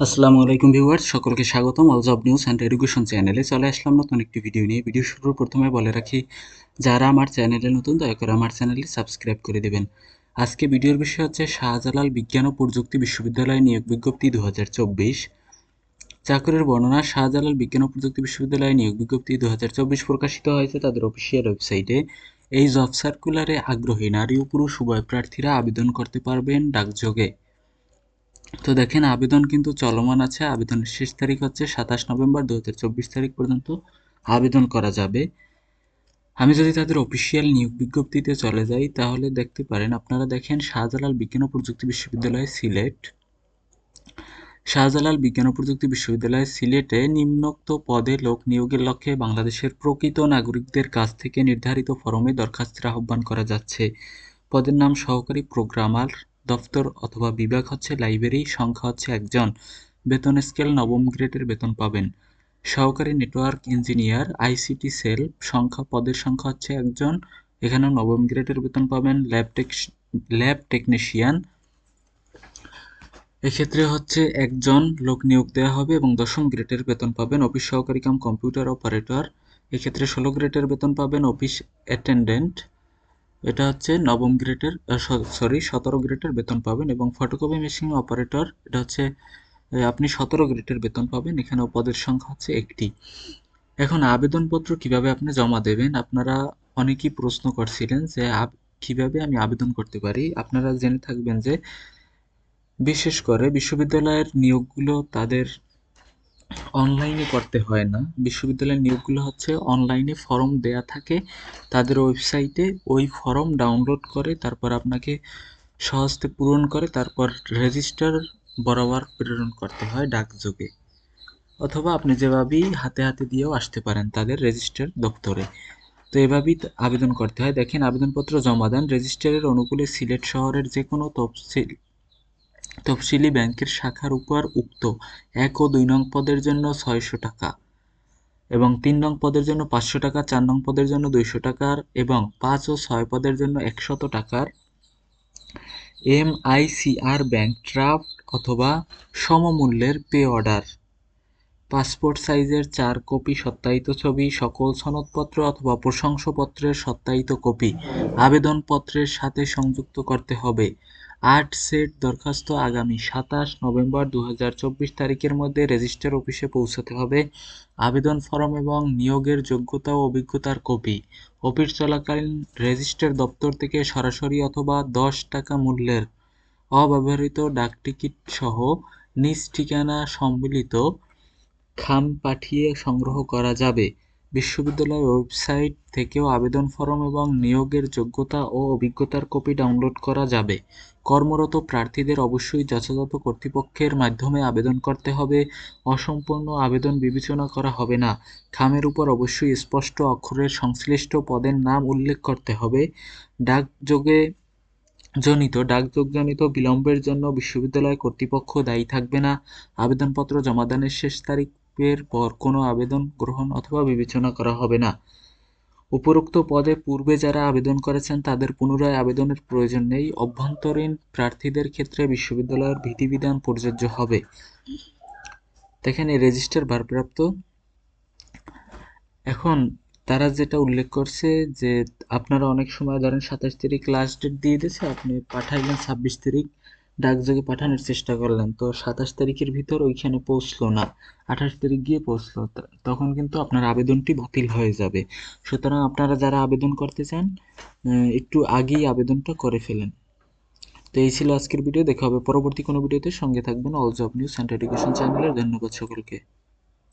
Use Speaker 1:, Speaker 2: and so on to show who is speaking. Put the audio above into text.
Speaker 1: আসসালামু আলাইকুম ভিউয়ার্স, সকলকে স্বাগতম। All job news and education চ্যানেলে চলে আসলাম নতুন একটি ভিডিও নিয়ে। ভিডিও শুরুর প্রথমে বলে রাখি, যারা আমার চ্যানেলে নতুন, দয়া করে আমার চ্যানেলটি সাবস্ক্রাইব করে দেবেন। আজকে ভিডিওর বিষয় হচ্ছে, শাহজালাল বিজ্ঞান ও প্রযুক্তি বিশ্ববিদ্যালয় নিয়োগ বিজ্ঞপ্তি দু হাজার চব্বিশ। চাকরির বর্ণনা, শাহজালাল বিজ্ঞান ও প্রযুক্তি বিশ্ববিদ্যালয় নিয়োগ বিজ্ঞপ্তি দু হাজার চব্বিশ প্রকাশিত হয়েছে তাদের অফিসিয়াল ওয়েবসাইটে এই জব সার্কুলারে আগ্রহী নারী ও পুরুষ উভয় প্রার্থীরা আবেদন করতে পারবেন ডাকযোগে। তো দেখেন, আবেদন কিন্তু চলমান আছে। আবেদনের শেষ তারিখ হচ্ছে সাতাশ নভেম্বর দু হাজার চব্বিশ তারিখ পর্যন্ত আবেদন করা যাবে। আমি যদি তাদের অফিসিয়াল নিয়োগ বিজ্ঞপ্তিতে চলে যাই, তাহলে দেখতে পারেন, আপনারা দেখেন শাহজালাল বিজ্ঞান ও প্রযুক্তি বিশ্ববিদ্যালয় সিলেট। শাহজালাল বিজ্ঞান ও প্রযুক্তি বিশ্ববিদ্যালয় সিলেটে নিম্নোক্ত পদে লোক নিয়োগের লক্ষ্যে বাংলাদেশের প্রকৃত নাগরিকদের কাছ থেকে নির্ধারিত ফরমে দরখাস্তের আহ্বান করা যাচ্ছে। পদের নাম সহকারী প্রোগ্রামার দফতর অথবা বিভাগ হচ্ছে লাইব্রেরি, সংখ্যা হচ্ছে একজন। বেতন স্কেল নবম গ্রেডের বেতন পাবেন। সহকারী নেটওয়ার্ক ইঞ্জিনিয়ার, আইসিটি সেল, সংখ্যা পদের সংখ্যা হচ্ছে একজন। এখানে নবম গ্রেডের বেতন পাবেন ল্যাব টেক, ল্যাব টেকনিশিয়ান। এক্ষেত্রে হচ্ছে একজন লোক নিয়োগ দেওয়া হবে এবং দশম গ্রেডের বেতন পাবেন অফিস সহকারী কাম কম্পিউটার অপারেটর। এক্ষেত্রে ষোলো গ্রেডের বেতন পাবেন অফিস অ্যাটেন্ডেন্ট। এটা হচ্ছে নবম গ্রেডের সরি সতেরো গ্রেডের বেতন পাবেন এবং ফটোকপি মেশিন অপারেটর এটা হচ্ছে আপনি সতেরো গ্রেডের বেতন পাবেন, এখানে পদের সংখ্যা হচ্ছে একটি। এখন আবেদনপত্র কীভাবে আপনি জমা দেবেন? আপনারা অনেকেই প্রশ্ন করছিলেন যে কীভাবে আমি আবেদন করতে পারি? আপনারা জেনে থাকবেন যে বিশেষ করে বিশ্ববিদ্যালয়ের নিয়োগগুলো তাদের অনলাইনে করতে হয় না। বিশ্ববিদ্যালয়ের নিয়োগগুলো হচ্ছে অনলাইনে ফর্ম দেয়া থাকে। তাদের ওয়েবসাইটে ওই ফর্ম ডাউনলোড করে, তারপর আপনাকে সহজতে পূরণ করে, তারপর রেজিস্টার বরাবর প্রেরণ করতে হয় ডাকযোগে। অথবা আপনি যেভাবেই হাতে হাতে দিয়েও আসতে পারেন তাদের রেজিস্টার দপ্তরে। তো এভাবেই আবেদন করতে হয়। দেখেন, আবেদনপত্র জমা দেন। রেজিস্টারের অনুকূলে সিলেট শহরের যে কোনো তফসিল তফসিলি ব্যাংকের শাখার উপর উক্ত এক ও দুই নং পদের জন্য ছয়শো টাকা এবং তিন নং পদের জন্য পাঁচশো টাকা, চার নং পদের জন্য দুইশো টাকার এবং পাঁচ ও ছয় পদের জন্য একশত টাকার এম আইসিআর ব্যাংক ড্রাফট অথবা সমমূল্যের পে অর্ডার। পাসপোর্ট সাইজের চার কপি সত্যায়িত ছবি, সকল সনদপত্র অথবা প্রশংসাপত্রের সত্যায়িত কপি। আবেদনপত্রের সাথে সংযুক্ত করতে হবে। আট সেট দরখাস্ত আগামী সাতাশ নভেম্বর দু হাজার চব্বিশ তারিখের মধ্যে রেজিস্টার অফিসে পৌঁছাতে হবে। আবেদন ফর্ম এবং নিয়োগের যোগ্যতা ও অভিজ্ঞতার কপি। অফিস চলাকালীন রেজিস্টার দপ্তর থেকে সরাসরি অথবা দশ টাকা মূল্যের অব্যবহৃত ডাকটিকিট সহ নিজ ঠিকানা সম্মিলিত খাম পাঠিয়ে সংগ্রহ করা যাবে। বিশ্ববিদ্যালয়ের ওয়েবসাইট থেকেও আবেদন ফরম এবং নিয়োগের যোগ্যতা ও অভিজ্ঞতার কপি ডাউনলোড করা যাবে। কর্মরত প্রার্থীদের অবশ্যই যথাযথ কর্তৃপক্ষের মাধ্যমে আবেদন করতে হবে। অসম্পূর্ণ আবেদন বিবেচনা করা হবে না। খামের উপর অবশ্যই স্পষ্ট অক্ষরের সংশ্লিষ্ট পদের নাম উল্লেখ করতে হবে। ডাকযোগে জনিত ডাকযোগজনিত বিলম্বের জন্য বিশ্ববিদ্যালয় কর্তৃপক্ষ দায়ী থাকবে না। আবেদনপত্র জমাদানের শেষ তারিখ এর পর কোনো আবেদন গ্রহণ অথবা বিবেচনা করা হবে না। উপরোক্ত পদে পূর্বে যারা আবেদন করেছেন তাদের পুনরায় আবেদনের প্রয়োজন নেই। অভ্যন্তরীণ প্রার্থীদের ক্ষেত্রে বিশ্ববিদ্যালয়ের বিধিবিধান প্রযোজ্য হবে। দেখেন, এই রেজিস্টার ভারপ্রাপ্ত। এখন তারা যেটা উল্লেখ করছে যে আপনারা অনেক সময় ধরেন সাতাশ তারিখ লাস্ট ডেট দিয়ে দিয়েছে, আপনি পাঠাইলেন ছাব্বিশ তারিখ। ডাকযোগে পাঠানোর চেষ্টা করলেন। তো সাতাশ তারিখের ভিতর ওইখানে পৌঁছলো না। আঠাশ তারিখ গিয়ে পৌঁছলো। তখন কিন্তু আপনার আবেদনটি বাতিল হয়ে যাবে। সুতরাং আপনারা যারা আবেদন করতে চান একটু আগেই আবেদনটা করে ফেলেন। তো এই ছিল আজকের ভিডিও। দেখা হবে পরবর্তী কোনো ভিডিওতে। সঙ্গে থাকবেন all job news and education চ্যানেলের ধন্যবাদ সকলকে।